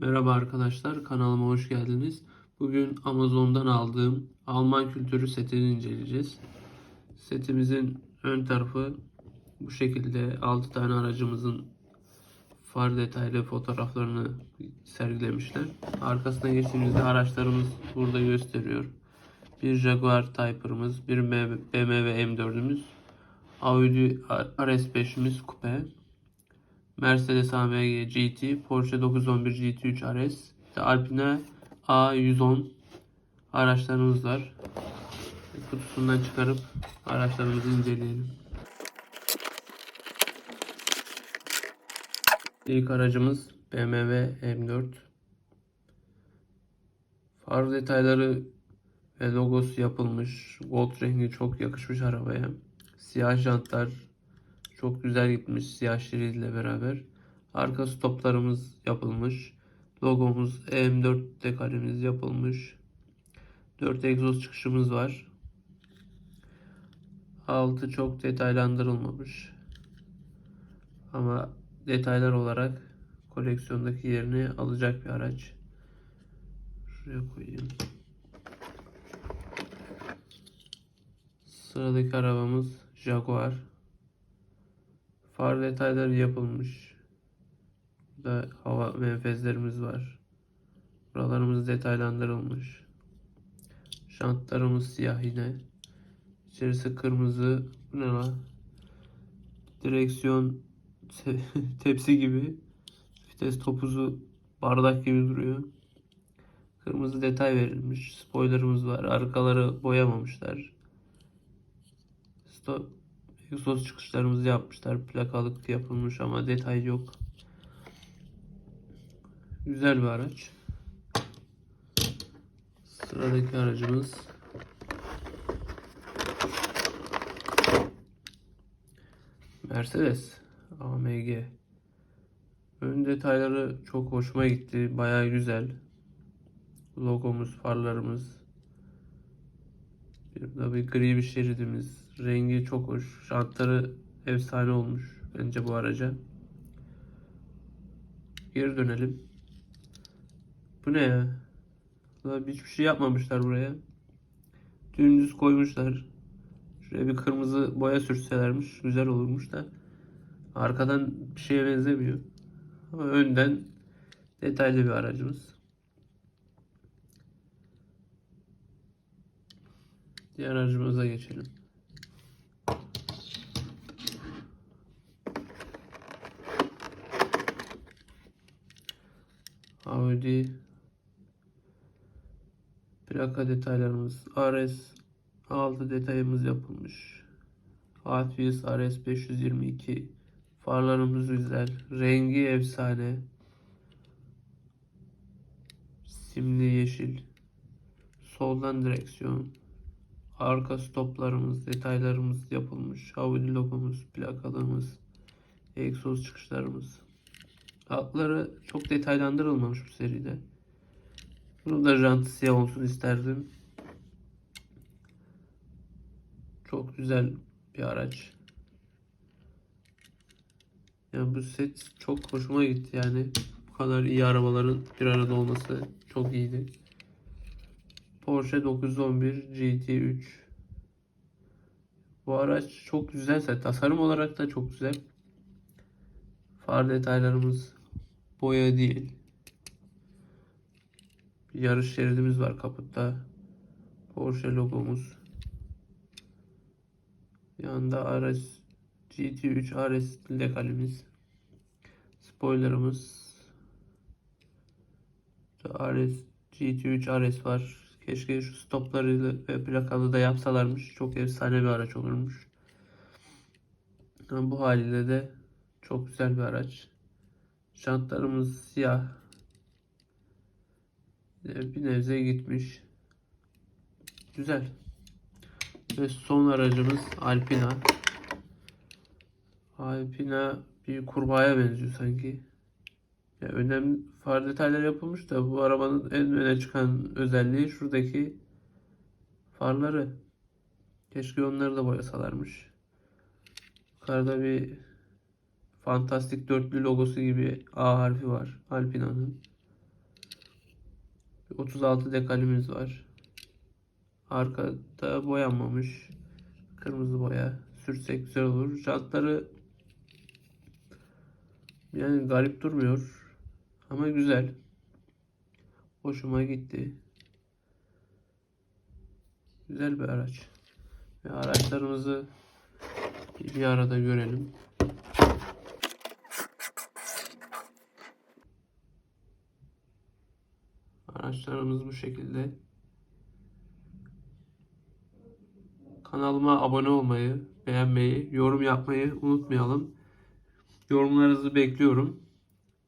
Merhaba arkadaşlar, kanalıma hoş geldiniz. Bugün Amazon'dan aldığım Alman kültürü setini inceleyeceğiz. Setimizin ön tarafı bu şekilde 6 tane aracımızın far detaylı fotoğraflarını sergilemişler. Arkasına geçtiğimizde araçlarımız burada gösteriyor. Bir Jaguar Typer'ımız, bir BMW M4'ümüz, Audi RS5'imiz kupe, Mercedes AMG GT, Porsche 911 GT3 RS, işte Alpine A110 araçlarımız var. Kutusundan çıkarıp araçlarımızı inceleyelim. İlk aracımız BMW M4. Far detayları ve logosu yapılmış. Gold rengi çok yakışmış arabaya. Siyah jantlar çok güzel gitmiş siyah şeridle beraber. Arka stoplarımız yapılmış. Logomuz M4 dekalemiz yapılmış. 4 egzoz çıkışımız var. Altı çok detaylandırılmamış. Ama detaylar olarak koleksiyondaki yerini alacak bir araç. Şuraya koyayım. Sıradaki arabamız Jaguar. Far detayları yapılmış. Burada hava menfezlerimiz var. Buralarımız detaylandırılmış. Şantlarımız siyah yine. İçerisi kırmızı. Bu ne lan? Direksiyon te- tepsi gibi. Vites topuzu bardak gibi duruyor. Kırmızı detay verilmiş. Spoilerımız var. Arkaları boyamamışlar. Stop. Egzoz çıkışlarımızı yapmışlar. Plakalık yapılmış ama detay yok. Güzel bir araç. Sıradaki aracımız Mercedes AMG. Ön detayları çok hoşuma gitti. Baya güzel. Logomuz, farlarımız. Burada bir gri bir şeridimiz. Rengi çok hoş. Jantları efsane olmuş bence bu araca. Geri dönelim. Bu ne ya? Daha hiçbir şey yapmamışlar buraya. Dümdüz koymuşlar. Şuraya bir kırmızı boya sürselermiş. Güzel olurmuş da. Arkadan bir şeye benzemiyor. Ama önden detaylı bir aracımız. Diğer aracımıza geçelim. Audi plaka detaylarımız RS 6 detayımız yapılmış. Wheels RS 522 farlarımız güzel. Rengi efsane. Simli yeşil. Soldan direksiyon. Arka stoplarımız, detaylarımız yapılmış. Audi logomuz, plakalığımız, egzoz çıkışlarımız. Altları çok detaylandırılmamış bu seride. Bunu da jantı siyah olsun isterdim. Çok güzel bir araç. Yani bu set çok hoşuma gitti yani. Bu kadar iyi arabaların bir arada olması çok iyiydi. Porsche 911 GT3 Bu araç çok güzelse tasarım olarak da çok güzel. Far detaylarımız boya değil. Bir yarış şeridimiz var kaputta. Porsche logomuz. Yanında araç GT3 RS lekalimiz. Spoilerımız. RS GT3 RS var. Keşke şu stopları ve plakalı da yapsalarmış. Çok efsane bir araç olurmuş. Bu haliyle de çok güzel bir araç. Jantlarımız siyah. Bir nebze gitmiş. Güzel. Ve son aracımız Alpina. Alpina bir kurbağaya benziyor sanki. Ya önemli far detaylar yapılmış da bu arabanın en öne çıkan özelliği şuradaki farları. Keşke onları da boyasalarmış. Yukarıda bir fantastik dörtlü logosu gibi A harfi var Alpina'nın. 36 dekalimiz var. Arkada boyanmamış. Kırmızı boya. Sürsek güzel olur. Jantları yani garip durmuyor. Ama güzel. Hoşuma gitti. Güzel bir araç. Ve araçlarımızı bir arada görelim. Araçlarımız bu şekilde. Kanalıma abone olmayı, beğenmeyi, yorum yapmayı unutmayalım. Yorumlarınızı bekliyorum.